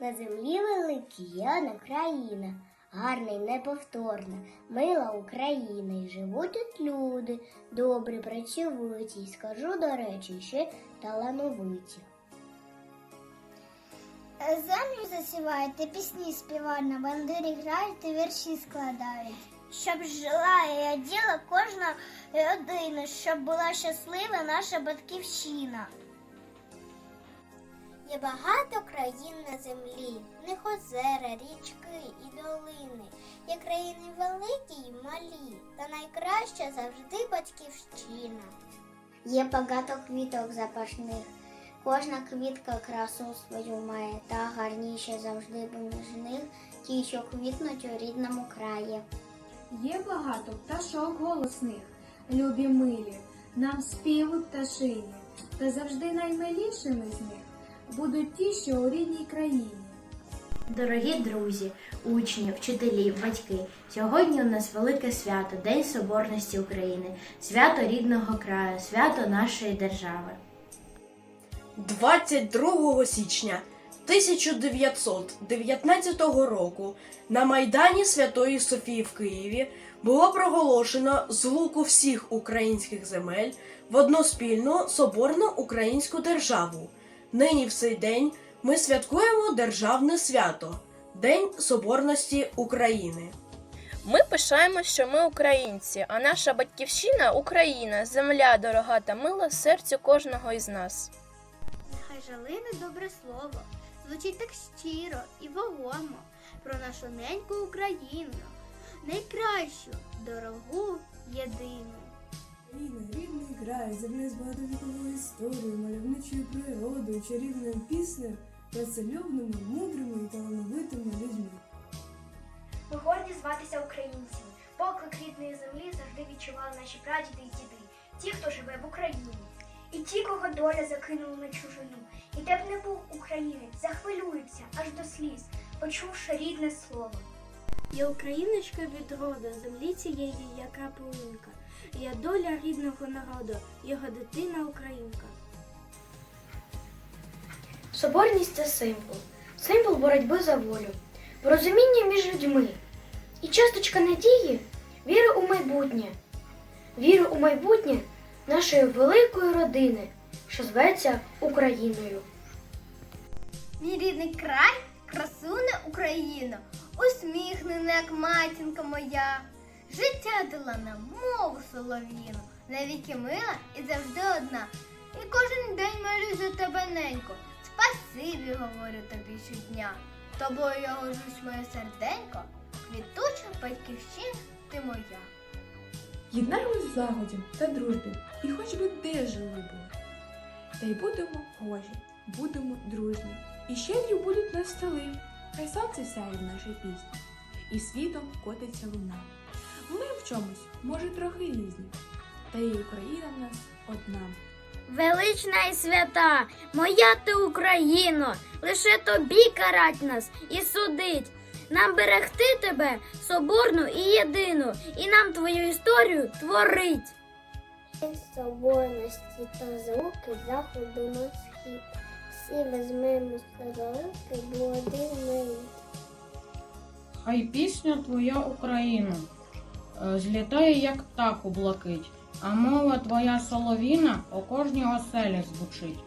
На землі великій є одна країна, гарна й неповторна, мила Україна, і живуть тут люди, добрі, працьовиті, й скажу, до речі, ще талановиті. Землю засіваєте, пісні співають, на бандурі грають і вірші складають. Щоб жила і оділа кожна родина, щоб була щаслива наша батьківщина. Є багато країн на землі, в них озера, річки і долини. Є країни великі й малі, та найкраща завжди батьківщина. Є багато квіток запашних, кожна квітка красу свою має, та гарніше завжди поміж них ті, що квітнуть у рідному краї. Є багато пташок голосних, любі милі, нам співи пташині, та завжди наймилішими з них будуть ті, що у рідній країні. Дорогі друзі, учні, вчителі, батьки, сьогодні у нас велике свято День Соборності України, свято рідного краю, свято нашої держави. 22 січня 1919 року на Майдані Святої Софії в Києві було проголошено злуку всіх українських земель в односпільну соборну українську державу. Нині в цей день ми святкуємо державне свято День Соборності України. Ми пишаємо, що ми українці, а наша батьківщина Україна, земля дорога та мила серцю кожного із нас. Нехай жалине добре слово, звучить так щиро і вагомо про нашу неньку Україну, найкращу, дорогу, єдину. Рідний, рідний край, земля з багатовіковою історією, мальовничою природою, чарівною піснею, працелюбними, мудрими і талановитими людьми. Ми горді зватися українцями. Поклик рідної землі завжди відчували наші прадіди і діди, ті, хто живе в Україні. І ті, кого доля закинула на чужину. І де б не був українець, захвилюється аж до сліз, почувши рідне слово. Я україночка від роду, землі цієї я крапелинка. Я доля рідного народу, його дитина українка. Соборність це символ, символ боротьби за волю, порозуміння між людьми і часточка надії віри у майбутнє, віри у майбутнє нашої великої родини, що зветься Україною. Мій рідний край, красуне Україна, усміхнена, як матінка моя. Життя дала нам мову солов'їну, навіки мила і завжди одна. І кожен день молюсь за тебе, ненько. Спасибі говорю тобі щодня. Тобою я горжусь, моє серденько, квітуча батьківщина ти моя. Єднаємось в та дружбі, і хоч би де жили були. Та й будемо гожі, будемо дружні, і щедрі будуть на столи. Хай сонце сяє в нашій пісні, і світом котиться луна. Ми в чомусь, може, трохи різні, та і Україна в нас одна. Велична і свята, моя ти Україно, лише тобі карать нас і судить. Нам берегти тебе, соборну і єдину, і нам твою історію творить. Соборності та звуки заходу на схід. Всі візьмемо руки, бо один ми. Хай пісня твоя Україна е, злітає, як птах у блакить, а мова твоя соловіна у кожній оселі звучить.